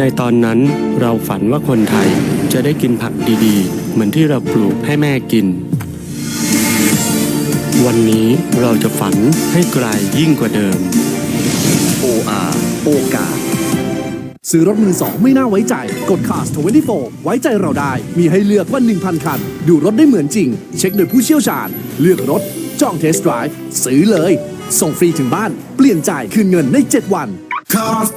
ในตอนนั้นเราฝันว่าคนไทยจะได้กินผักดีๆ เหมือนที่เราปลูกให้แม่กิน วันนี้เราจะฝันให้ไกลยิ่งกว่าเดิม OR โอกาส ซื้อรถมือสองไม่น่าไว้ใจ กด Cars 24 ไว้ใจเราได้ มีให้เลือกกว่า 1,000 คัน ดูรถได้เหมือนจริง เช็คโดยผู้เชี่ยวชาญ เลือกรถ จองเทสต์ไดรฟ์ซื้อเลย ส่งฟรีถึงบ้าน เปลี่ยนจ่ายคืนเงินใน 7 วัน Cars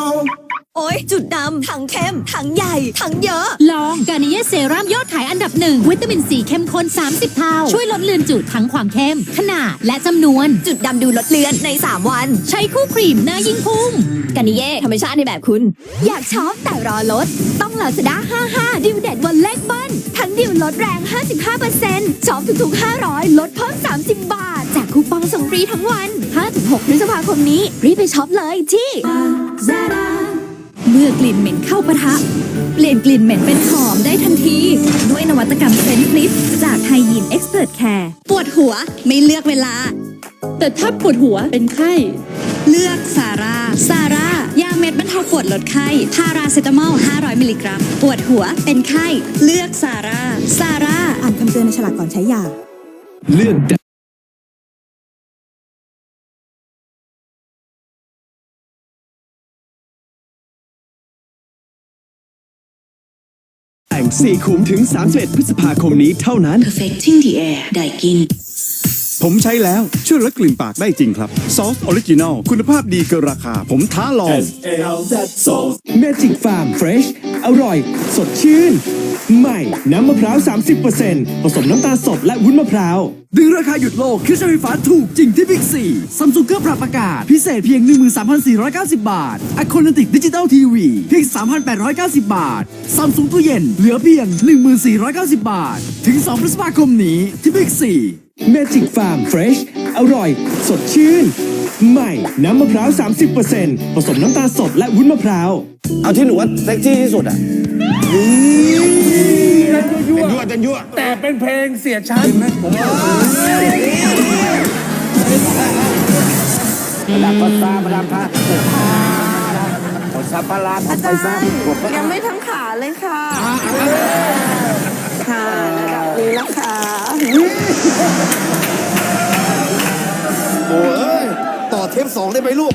24 โอ๊ย จุดดำถังเข้มถังใหญ่ถังเยอะ ลองกานิเยเซรั่มยอดขายอันดับหนึ่งวิตามินซีเข้มข้น 30 เท่า ช่วยลดเลือนจุดทั้งความเข้ม ขนาดและจำนวน จุดดำดูลดเลือนใน 3 วัน ใช้คู่ครีมหน้ายิ่งพุ่งกานิเย่ธรรมชาติในแบบคุณ อยากช็อปแต่รอลด ต้องลาซาด้า55 ดิวเด็ดวันเลขเบิ้ลทั้งดิวลดแรง 55%ช็อปทุกๆ500 ลดเพิ่ม 30 บาท จากคูปองส่งฟรีทั้งวัน 5-6 พฤษภาคมนี้รีบไปช็อปเลยที่ เมื่อกลิ่นเหม็นเข้าปะทะ เปลี่ยนกลิ่นเหม็นเป็นหอมได้ทันที ด้วยนวัตกรรมเซนฟลิปจากไฮยีนเอ็กซ์เพรสแคร์ปวดหัวไม่เลือกเวลา แต่ถ้าปวดหัวเป็นไข้ เลือกซาร่าซาร่ายาเม็ดบรรเทาปวดลดไข้พาราเซตามอล 500 มิลลิกรัม ปวดหัวเป็นไข้ เลือกซาร่าซาร่าอ่านคำเตือนในฉลากก่อนใช้ยาเลือก ง 4 ขุมถึง 31 พฤษภาคมนี้เท่านั้น Perfecting the air ได้กิน ผมใช้แล้วช่วยลดกลิ่นปากได้จริงครับ ซอสออริจินอลคุณภาพดีเกินราคา ผมท้าลอง Magic Farm Fresh อร่อย สดชื่น ใหม่ น้ำมะพร้าว 30%ผสมน้ำตาลสดและวุ้นมะพร้าว ดึงราคาหยุดโลกคือใช้ไฟฟ้าถูกจริงที่บิ๊กซีซัมซุงเครื่องปรับอากาศ พิเศษเพียง 13,490 บาทอะคอนติกดิจิตอลทีวีเพียง 3,890 บาทซัมซุงตู้เย็นเหลือเพียง 1490 บาท ถึง 2 พฤษภาคมนี้ที่บิ๊กซี Magic Farm Fresh อร่อย สดชื่น ใหม่ น้ำมะพร้าว 30%ผสมน้ำตาลสดและวุ้นมะพร้าว เอาที่หนูว่าเซ็กซี่ที่สุดอะ แต่เป็นเพลงเสียชัดดับภาษาประดับพาขอซาปาลาขอไปซายังไม่ทั้งขาเลยค่ะ ค่ะระดับนี้แล้วค่ะโอ้ยต่อเทปสองได้ไหมลูก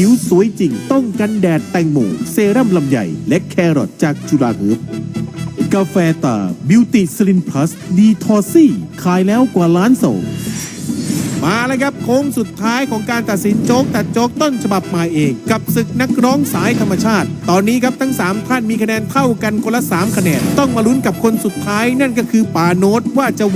ผิวสวยจริง ต้องกันแดดแตงโมเซรั่มลำใหญ่และแครอทจากจุฬาเฮิร์บกาแฟตาบิวตี้สลินพลัสดีทอซี่ขายแล้วกว่าล้านส่งมาแล้วครับโค้งสุดท้ายของการตัดสินโจ๊กตัดโจ๊กต้นฉบับมาเอง กับศึกนักร้องสายธรรมชาติ ตอนนี้ครับทั้ง 3 ท่านมีคะแนนเท่ากันคนละ 3 คะแนน ต้องมาลุ้นกับคนสุดท้ายนั่นก็คือป่าโน้ตว่าจะ